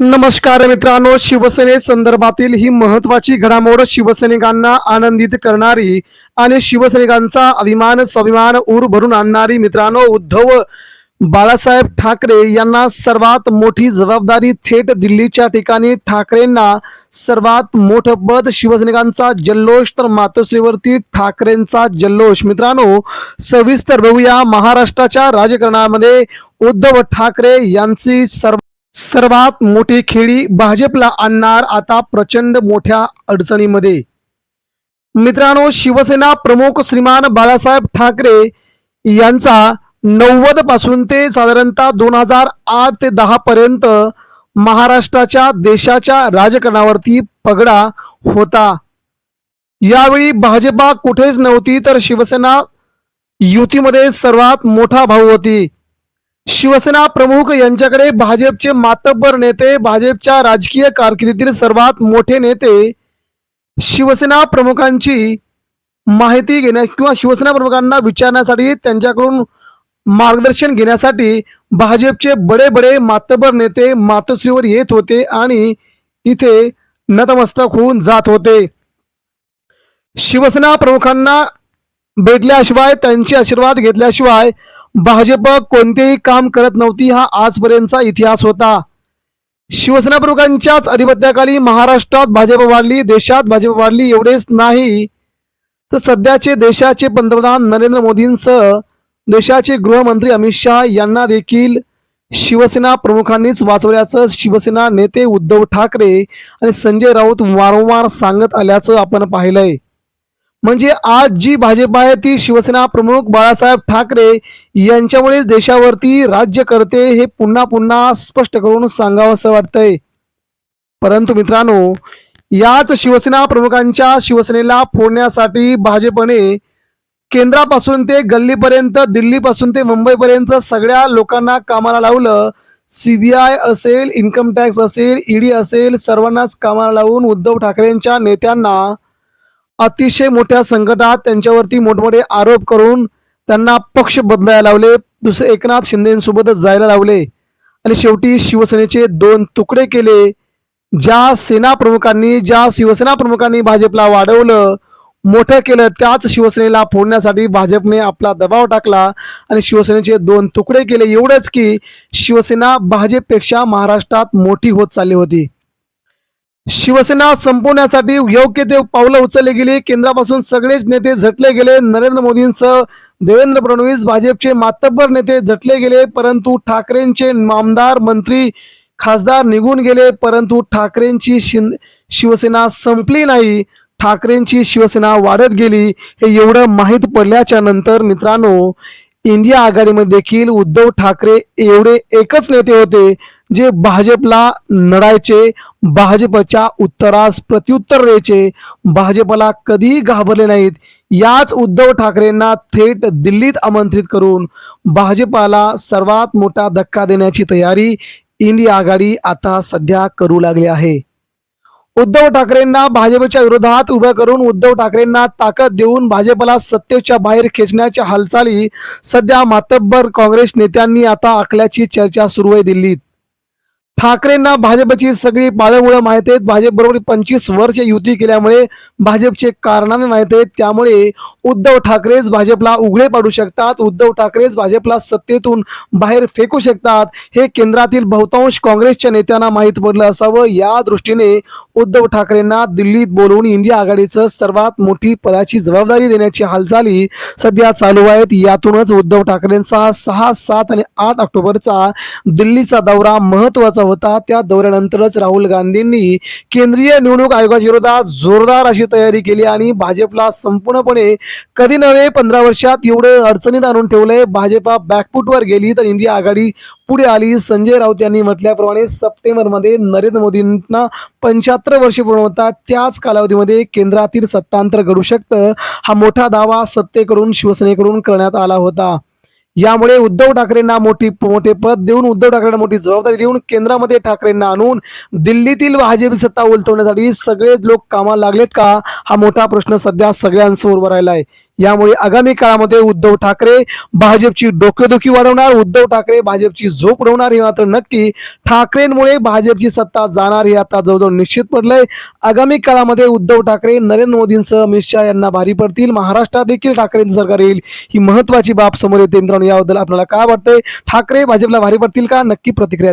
नमस्कार मित्रांनो शिवसेने संदर्भातील ही महत्वाची घडामोड शिवसैनिकांना आनंदित करणारी आणि शिवसैनिकांचा अभिमान स्वाभिमान ऊर भरून आणणारी मित्रांनो उद्धव बाळासाहेब ठाकरे यांना सर्वात मोठी जबाबदारी थेट दिल्लीच्या ठिकाणी ठाकरेंना सर्वात मोठं पद शिवसैनिकांचा जल्लोष तर मातोश्रीवरती ठाकरेंचा जल्लोष. मित्रांनो सविस्तर बघूया महाराष्ट्राच्या राजकारणामध्ये उद्धव ठाकरे यांची सर्व सर्वात मोठी खेळी भाजपला आणणार आता प्रचंड मोठ्या अडचणीमध्ये. मित्रांनो शिवसेना प्रमुख श्रीमान बाळासाहेब ठाकरे यांचा नव्वदपासून ते साधारणतः दोन हजार आठ ते दहा पर्यंत महाराष्ट्राच्या देशाच्या राजकारणावरती पगडा होता. यावेळी भाजपा कुठेच नव्हती तर शिवसेना युतीमध्ये सर्वात मोठा भाऊ होती. शिवसेना प्रमुख यांच्याकडे भाजपचे मातब्बर नेते भाजपच्या राजकीय कारकिर्दीतील सर्वात मोठे नेते शिवसेना प्रमुखांची माहिती घेण्या किंवा शिवसेना प्रमुखांना विचारण्यासाठी त्यांच्याकडून मार्गदर्शन घेण्यासाठी भाजपचे बडे बडे मातब्बर नेते मातोश्रीवर येत होते आणि इथे नतमस्तक होऊन जात होते. शिवसेना प्रमुखांना भेटल्याशिवाय त्यांचे आशीर्वाद घेतल्याशिवाय भाजप कोणतेही काम करत नव्हती हा आजपर्यंतचा इतिहास होता. शिवसेना प्रमुखांच्याच अधिपत्याखाली महाराष्ट्रात भाजप वाढली देशात भाजप वाढली एवढेच नाही. तर सध्याचे देशाचे पंतप्रधान नरेंद्र मोदींसह देशाचे गृहमंत्री अमित शहा यांना देखील शिवसेना प्रमुखांनीच वाचवल्याचं शिवसेना नेते उद्धव ठाकरे आणि संजय राऊत वारंवार सांगत आल्याचं आपण पाहिलंय. म्हणजे आज जी भाजप आहे ती शिवसेना प्रमुख बाळासाहेब ठाकरे यांच्यामुळे देशावरती राज्य करते हे पुन्हा पुन्हा स्पष्ट करून सांगावं असं वाटतंय. परंतु मित्रांनो याच शिवसेना प्रमुखांच्या शिवसेनेला फोडण्यासाठी भाजपने केंद्रापासून ते गल्लीपर्यंत दिल्लीपासून ते मुंबईपर्यंत सगळ्या लोकांना कामाला लावलं. सीबीआय असेल इन्कम टॅक्स असेल ईडी असेल सर्वांनाच कामाला लावून उद्धव ठाकरेंच्या नेत्यांना अतिशय मोठ्या संकटात त्यांच्यावरती मोठमोठे आरोप करून त्यांना पक्ष बदलायला लावले. दुसरे एकनाथ शिंदेसोबतच जायला लावले. आणि शेवटी शिवसेनेचे दोन तुकडे केले. ज्या सेना प्रमुखांनी ज्या शिवसेना प्रमुखांनी भाजपला वाढवलं मोठं केलं त्याच शिवसेनेला फोडण्यासाठी भाजपने आपला दबाव टाकला. आणि शिवसेनेचे दोन तुकडे केले एवढंच की शिवसेना भाजपपेक्षा महाराष्ट्रात मोठी होत चालली होती. शिवसेना संपवण्यासाठी योग्य ते पावलं उचलली गेली. केंद्रापासून सगळेच नेते झटले गेले. नरेंद्र मोदींसह देवेंद्र फडणवीस भाजपचे मातब्बर नेते झटले गेले. परंतु ठाकरेंचे आमदार मंत्री खासदार निघून गेले. परंतु ठाकरेंची शिवसेना संपली नाही. ठाकरेंची शिवसेना वाढत गेली. हे एवढं माहीत पडल्याच्या नंतर मित्रांनो इंडिया आघाडीमध्ये देखील उद्धव ठाकरे एवढे एकच नेते होते. जे भाजपला लढायचे भाजपच्या उत्तरास प्रत्युत्तर द्यायचे भाजपला कधीही घाबरले नाहीत याच उद्धव ठाकरेंना थेट दिल्लीत आमंत्रित करून भाजपाला सर्वात मोठा धक्का देण्याची तयारी इंडिया आघाडी आता सध्या करू लागली आहे. उद्धव ठाकरेंना भाजपच्या विरोधात उभं करून उद्धव ठाकरेंना ताकद देऊन भाजपला सत्तेच्या बाहेर खेचण्याच्या हालचाली सध्या मातब्बर काँग्रेस नेत्यांनी आता आखल्याची चर्चा सुरू आहे दिल्लीत. ठाकरेंना भाजपची सगळी पाळमुळं माहीत आहेत. भाजप बरोबर पंचवीस वर्ष युती केल्यामुळे भाजपचे कारनामे माहीत आहेत. त्यामुळे उद्धव ठाकरेच भाजपला उघडे पाडू शकतात. उद्धव ठाकरेच भाजपला सत्तेतून बाहेर फेकू शकतात. हे केंद्रातील बहुतांश काँग्रेसच्या नेत्यांना माहीत पडलं असावं. या दृष्टीने उद्धव ठाकरेंना दिल्लीत बोलवून इंडिया आघाडीचं सर्वात मोठी पदाची जबाबदारी देण्याची हालचाली सध्या चालू आहेत. यातूनच उद्धव ठाकरेंचा सहा सात आणि आठ ऑक्टोबरचा दिल्लीचा दौरा महत्त्वाचा होता. त्या दौऱ्यानंतरच राहुल गांधींनी केंद्रीय निवडणूक आयोगाच्या विरोधात जोरदार अशी तयारी केली आणि भाजपला संपूर्णपणे कधी नव्हे पंधरा वर्षात एवढं अडचणीत आणून ठेवलंय. भाजपा बॅकफूटवर गेली तर इंडिया आघाडी पुढे आली. संजय राऊत यांनी म्हटल्याप्रमाणे सप्टेंबरमध्ये नरेंद्र मोदींना पंच्याहत्तर वर्ष पूर्ण होतात त्याच कालावधीमध्ये केंद्रातील सत्तांतर घडू शकतं. हा मोठा दावा सत्तेकडून शिवसेनेकडून करण्यात आला होता. यामुळे उद्धव ठाकरेंना मोठी मोठे पद देऊन उद्धव ठाकरेंना मोठी जबाबदारी देऊन केंद्रामध्ये ठाकरेंना आणून दिल्लीतील भाजपी सत्ता उलटवण्यासाठी सगळे लोक कामाला लागलेत का? हा मोठा प्रश्न सध्या सगळ्यांसमोर उभा राहिला आहे यामुळे आगामी काळामध्ये उद्धव ठाकरे भाजपची डोकेदुखी वाढवणार उद्धव ठाकरे भाजपची झोप उडवणार हे मात्र नक्की ठाकरेंमुळे भाजपची सत्ता जाणार हे आता जवळजवळ निश्चित पडलंय. आगामी काळामध्ये उद्धव ठाकरे नरेंद्र मोदींसह अमित शहा यांना भारी पडतील. महाराष्ट्रात देखील ठाकरेंचं सरकार येईल ही महत्वाची बाब समोर येते मित्रांनो. याबद्दल आपल्याला काय वाटतंय? ठाकरे भाजपला भारी पडतील का? नक्की प्रतिक्रिया